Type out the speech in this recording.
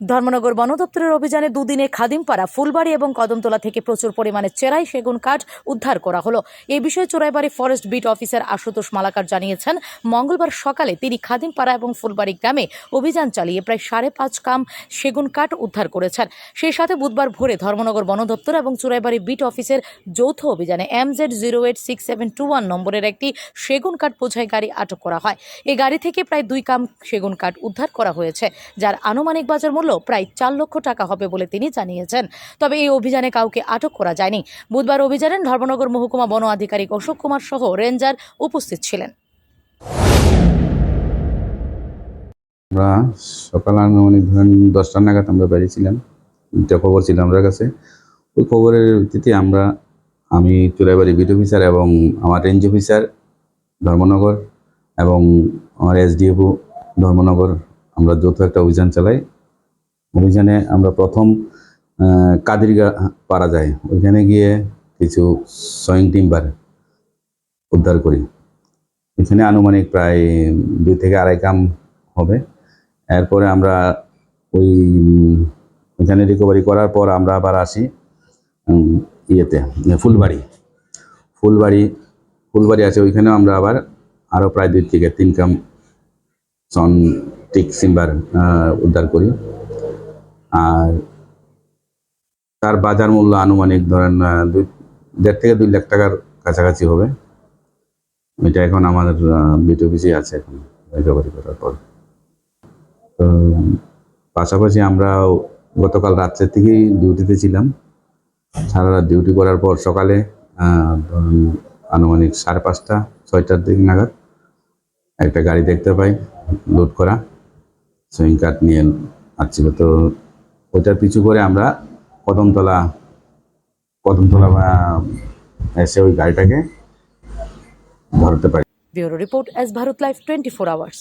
ধর্মনগর বন দপ্তরের অভিযানে দুদিনে খাদিমপাড়া, ফুলবাড়ি এবং কদমতলা থেকে প্রচুর পরিমাণে চেরাই সেগুন কাঠ উদ্ধার করা হলো। এই বিষয়ে Choraibari forest beat officer Ashutosh Malakar জানিয়েছেন, মঙ্গলবার সকালে তিনি খাদিমপাড়া এবং ফুলবাড়ি গ্রামে অভিযান চালিয়ে প্রায় সাড়ে পাঁচ কাম সেগুন কাঠ উদ্ধার করেছেন। সেই সাথে বুধবার ভোরে ধর্মনগর বন দপ্তর এবং চোরাইবাড়ি বিট অফিসের যৌথ অভিযানে M Z zero eight six seven two one নম্বরের একটি সেগুন কাঠ বোঝাই গাড়ি আটক করা হয়। এই গাড়ি থেকে প্রায় দুই কাম সেগুন কাঠ উদ্ধার করা হয়েছে, যার আনুমানিক বাজার মূল্য প্রায় চার লক্ষ টাকা হবে বলে তিনি জানিয়েছেন। তবে এই অভিযানে কাউকে আটক করা যায়নি। বুধবার অভিযানে ধর্মনগর মহকুমা বন আধিকারিক অশোক কুমার সহ রেঞ্জার উপস্থিত ছিলেন। আমরা সকাল আনুমানিক ধরেন দশটা নাগাদ আমরা বেরিয়েছিলাম। একটা খবর ছিল আমার কাছে। ওই খবরের ভিত্তিতে আমরা, আমি চুরাইবাড়ি বিট অফিসার এবং আমার রেঞ্জ অফিসার ধর্মনগর এবং আমার এসডিএফও ধর্মনগর, আমরা যৌথ একটা অভিযান চালাই। অভিযানে আমরা প্রথম কাদিরগা পারা যায় ওইখানে গিয়ে কিছু সয়িং টিম্বার উদ্ধার করি। এখানে আনুমানিক প্রায় দুই থেকে আড়াই কাম হবে। এরপরে আমরা ওই ওইখানে রিকভারি করার পর আমরা আবার আসি ইয়েতে, ফুলবাড়ি। ফুলবাড়ি ফুলবাড়ি আছে, ওইখানেও আমরা আবার আরও প্রায় দুই থেকে তিন কাম সন টিক সিম্বার উদ্ধার করি। আর তার বাজার মূল্য আনুমানিক ধরেন দুই, দেড় থেকে দুই লাখ টাকার কাছাকাছি হবে। এটা এখন আমাদের বিট অফিসে আছে এখন রিকভারি করার পর। তো, পাশাপাশি আমরা গতকাল রাত্রে থেকেই ডিউটিতে ছিলাম। সারা রাত ডিউটি করার পর সকালে আনুমানিক সাড়ে পাঁচটা, ছয়টার দিক নাগাদ একটা গাড়ি দেখতে পাই লোড করা। সুইং কাট নিয়ে আসছিল। তো ওইটার পিছু করে আমরা কদমতলা কদমতলা এসে ওই গাড়িটাকে ধরতে পারি। Bureau report S Bharat life twenty four hours.